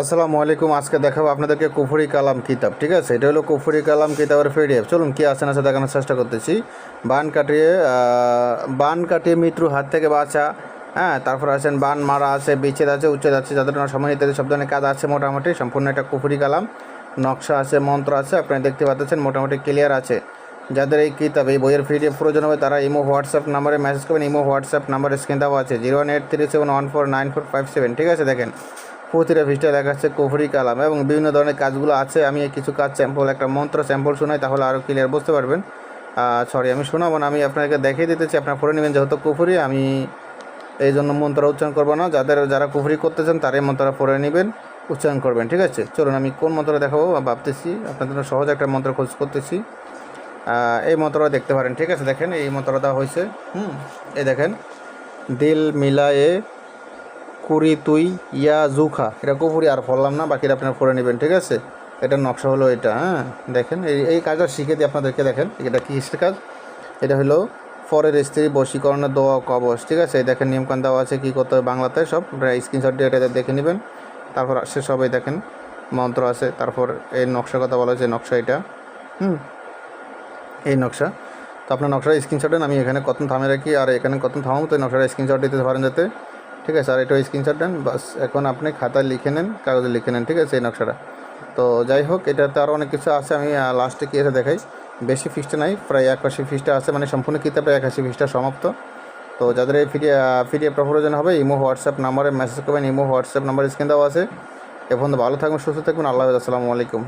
আসসালামু আলাইকুম, আজকে দেখাবো আপনাদেরকে কুফরি কালাম কিতাব, ঠিক আছে? এটা হলো কুফুরি কালাম কিতাবের পিডিএফ। চলুন কি আছে না দেখানোর চেষ্টা করতেছি। বান কাটিয়ে বান কাটিয়ে মৃত্যুর হাত থেকে বাঁচা হ্যাঁ তারপর আছেন বান মারা আছে, বিচ্ছেদ আছে, উচ্ছেদ আছে, যাদের সময় ইত্যাদি সব ধরনের কাজ আছে মোটামুটি, সম্পূর্ণ একটা কুফুরি কালাম। নকশা আছে, মন্ত্র আছে, আপনারা দেখতে পাচ্ছেন, মোটামুটি ক্লিয়ার আছে। যাদের এই কিতাব, এই বইয়ের পিডিএফ প্রয়োজন হবে, তারা ইমো, হোয়াটসঅ্যাপ নাম্বারে মেসেজ করবেন, ইমো, হোয়াটসঅ্যাপ নাম্বারে স্ক্রিন দেওয়া আছে, zero one eight three seven one four nine four five seven, ঠিক আছে, দেখেন। প্রতিটা পৃষ্ঠা লেখা আছে, কুফরি কালাম এবং বিভিন্ন ধরনের কাজগুলো আছে। আমি কিছু কাজ স্যাম্পল একটা মন্ত্র স্যাম্পল শোনাই, তাহলে আরও ক্লিয়ার বুঝতে পারবেন। সরি আমি শোনাবো না, আমি আপনাকে দেখিয়ে দিতেছি, আপনার পড়ে নেবেন যেহেতু কুফুরি, আমি এই জন্য মন্ত্র উচ্চারণ করব না। যাদের, যারা কুফরি করতেছেন, তারাই মন্ত্রটা পড়ে নেবেন, উচ্চারণ করবেন, ঠিক আছে? চলুন, আমি কোন মন্ত্র দেখাবো ভাবতেছি আপনাদের জন্য সহজ একটা মন্ত্র খোঁজ করতেছি। এই মন্ত্রটা দেখতে পারেন, ঠিক আছে? দেখেন, এই মন্ত্রটা হয়েছে হুম, এই দেখেন, দিল মিলায়ে কুড়ি তুই ইয়া জুখা। এটা কুপুরি আর ফললাম না, বাকিটা আপনারা করে নেবেন, ঠিক আছে? এটা নকশা হলো এটা হ্যাঁ? দেখেন, এই এই কাজটা শিখে দিই আপনাদেরকে দেখেন, এটা কি হিস্ট্রি কাজ? এটা হলো পরের স্ত্রী বশীকরণের দোয়া কবচ, ঠিক আছে? এই দেখেন নিয়মকান দেওয়া আছে কী করতে হবে বাংলাতে, সব স্ক্রিনশট দিয়ে এটা দেখে নেবেন। তারপর সে সবাই দেখেন, মন্ত্র আছে, তারপর এই নকশার কথা বলা হয়েছে, নকশা এটা, হুম? এই নকশা। তো আপনার নকশার স্ক্রিনশট আমি এখানে কত থামে রাখি, আর এখানে কত থামাবো, তো এই নকশার স্ক্রিনশট দিতে পারেন যাতে ঠিক আছে, আর এটা স্ক্রিনশট দেন, বাস এখন আপনি খাতায় লিখে নেন, কাগজে লিখে নেন, ঠিক আছে, এই নকশাটা। তো যাই হোক, এটাতে আরও অনেক কিছু আছে, আমি লাস্টে কি এসে দেখাই। বেশি ফিসটা নাই, প্রায় একাশি ফিসটা আছে মানে সম্পূর্ণ কিতাবে একাশি ফিসটা সমাপ্ত। তো যাদের এই ফিডি পিডিএফটা প্রয়োজন হবে, ইমো, হোয়াটসঅ্যাপ নাম্বারে মেসেজ করবেন, ইমো, হোয়াটসঅ্যাপ নাম্বার স্ক্রিন দেওয়া আছে। এখন ভালো থাকবেন সুস্থ থাকবেন আল্লাহ আসসালামু আলাইকুম।